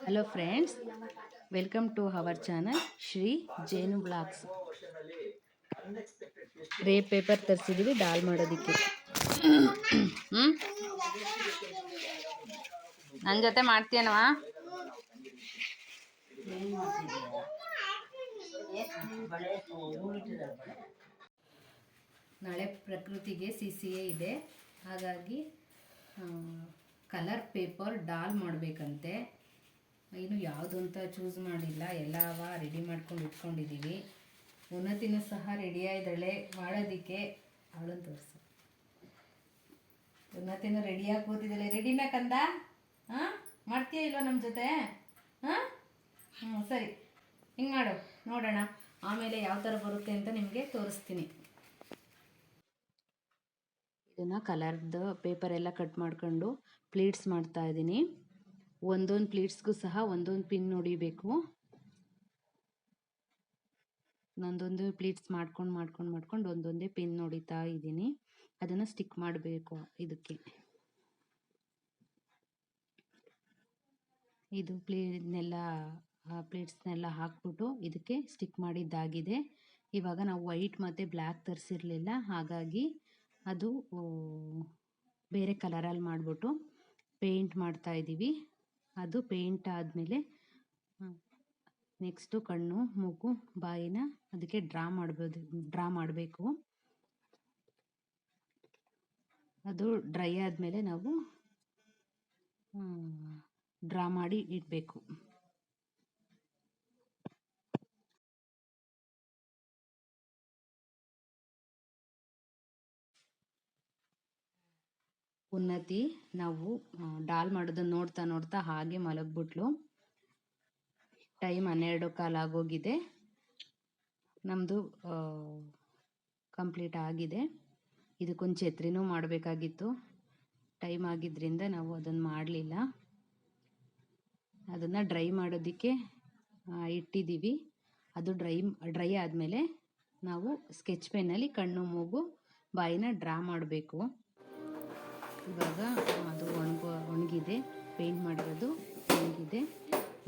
Hello friends welcome to our channel Shri Jenu blogs ರೇ paper ತರಿಸಿದ್ದೀವಿ doll ಮಾಡೋದಕ್ಕೆ. ನನ್ನ ಜೊತೆ ಮಾಡ್ತೀಯನವ ನಾಳೆ ಪ್ರಕೃತಿಗೆ ಸಿ ಸಿ ಎ ಇದೆ. ಹಾಗಾಗಿ ಕಲರ್ ಪೇಪರ್ ಡಾಲ್ ಮಾಡಬೇಕಂತೆ. ಇನ್ನು ಯಾವುದು ಅಂತ ಚೂಸ್ ಮಾಡಿಲ್ಲ. ಎಲ್ಲವ ರೆಡಿ ಮಾಡ್ಕೊಂಡು ಇಟ್ಕೊಂಡಿದ್ದೀವಿ ಉನ್ನತಿನೂ ಸಹ ರೆಡಿಯಾಗಿದ್ದಾಳೆ ಮಾಡೋದಕ್ಕೆ ಅವಳನ್ನು ತೋರಿಸು. ಉನ್ನತಿನೂ ರೆಡಿಯಾಗಿ ಕೂತಿದ್ದಾಳೆ. ರೆಡಿನ ಕಂದ? ಹಾಂ ಮಾಡ್ತೀಯ ಇಲ್ವ ನಮ್ಮ ಜೊತೆ? ಹಾಂ ಸರಿ. ಹಿಂಗೆ ಮಾಡು. ನೋಡೋಣ. ಆಮೇಲೆ ಯಾವ ಥರ ಬರುತ್ತೆ ಅಂತ ನಿಮಗೆ ತೋರಿಸ್ತೀನಿ. ಇದನ್ನು ಕಲರ್ದು ಪೇಪರ್ ಎಲ್ಲ ಕಟ್ ಮಾಡ್ಕೊಂಡು ಪ್ಲೀಟ್ಸ್ ಮಾಡ್ತಾ ಇದ್ದೀನಿ. ಒಂದೊಂದು ಪ್ಲೇಟ್ಸ್ಗೂ ಸಹ ಒಂದೊಂದು ಪಿನ್ ಹೊಡಿಬೇಕು ಒಂದೊಂದು ಪ್ಲೇಟ್ಸ್ ಮಾಡ್ಕೊಂಡು ಮಾಡ್ಕೊಂಡು ಮಾಡ್ಕೊಂಡು ಒಂದೊಂದೇ ಪಿನ್ ಹೊಡಿತಾ ಇದ್ದೀನಿ. ಅದನ್ನು ಸ್ಟಿಕ್ ಮಾಡಬೇಕು ಇದಕ್ಕೆ. ಇದು ಪ್ಲೇನೆಲ್ಲ ಪ್ಲೇಟ್ಸ್ನೆಲ್ಲ ಹಾಕ್ಬಿಟ್ಟು ಇದಕ್ಕೆ ಸ್ಟಿಕ್ ಮಾಡಿದ್ದಾಗಿದೆ. ಇವಾಗ ನಾವು ವೈಟ್ ಮತ್ತು ಬ್ಲ್ಯಾಕ್ ತರಿಸಿರಲಿಲ್ಲ. ಹಾಗಾಗಿ ಅದು ಬೇರೆ ಕಲರಲ್ಲಿ ಮಾಡಿಬಿಟ್ಟು ಪೇಂಟ್ ಮಾಡ್ತಾ ಇದ್ದೀವಿ ಅದು ಪೇಂಟ್ ಆದಮೇಲೆ ನೆಕ್ಸ್ಟು ಕಣ್ಣು, ಮೂಗು, ಬಾಯಿನ ಅದಕ್ಕೆ ಡ್ರಾ ಮಾಡ್ಬೋದು, ಡ್ರಾ ಮಾಡಬೇಕು. ಅದು ಡ್ರೈ ಆದಮೇಲೆ ನಾವು ಡ್ರಾ ಮಾಡಿ ಇಡಬೇಕು. ಉನ್ನತಿ ನಾವು ಡಾಲ್ ಮಾಡೋದನ್ನ ನೋಡ್ತಾ ನೋಡ್ತಾ ಹಾಗೆ ಮಲಗ್ಬಿಟ್ಲು. ಟೈಮ್ ಹನ್ನೆರಡು ಕಾಲು ಆಗೋಗಿದೆ. ನಮ್ಮದು ಕಂಪ್ಲೀಟ್ ಆಗಿದೆ. ಇದಕ್ಕೊಂದು ಛತ್ರಿನೂ ಮಾಡಬೇಕಾಗಿತ್ತು. ಟೈಮ್ ಆಗಿದ್ದರಿಂದ ನಾವು ಅದನ್ನು ಮಾಡಲಿಲ್ಲ. ಅದನ್ನು ಡ್ರೈ ಮಾಡೋದಕ್ಕೆ ಇಟ್ಟಿದ್ದೀವಿ ಅದು ಡ್ರೈ ಡ್ರೈ ಆದಮೇಲೆ ನಾವು ಸ್ಕೆಚ್ ಪೆನ್ನಲ್ಲಿ ಕಣ್ಣು ಮೂಗು ಬಾಯಿನ ಡ್ರಾ ಮಾಡಬೇಕು. ಇವಾಗ ಅದು ಒಣಗೋ, ಒಣಗಿದೆ ಪೇಂಟ್ ಮಾಡಿರೋದು ಒಣಗಿದೆ.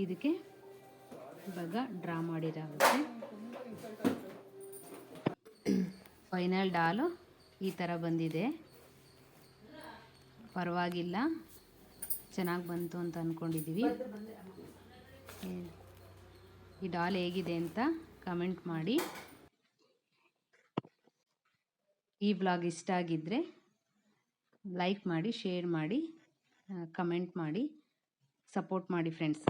ಇದಕ್ಕೆ ಇವಾಗ ಡ್ರಾ ಮಾಡಿರಾಗುತ್ತೆ ಫೈನಲ್ ಡಾಲು ಈ ಥರ ಬಂದಿದೆ. ಪರವಾಗಿಲ್ಲ, ಚೆನ್ನಾಗಿ ಬಂತು ಅಂತ ಅಂದ್ಕೊಂಡಿದ್ದೀವಿ ಈ ಡಾಲ್ ಹೇಗಿದೆ ಅಂತ ಕಮೆಂಟ್ ಮಾಡಿ. ಈ ಬ್ಲಾಗ್ ಇಷ್ಟ ಆಗಿದ್ದರೆ ಲೈಕ್ ಮಾಡಿ ಶೇರ್ ಮಾಡಿ ಕಮೆಂಟ್ ಮಾಡಿ ಸಪೋರ್ಟ್ ಮಾಡಿ ಫ್ರೆಂಡ್ಸ್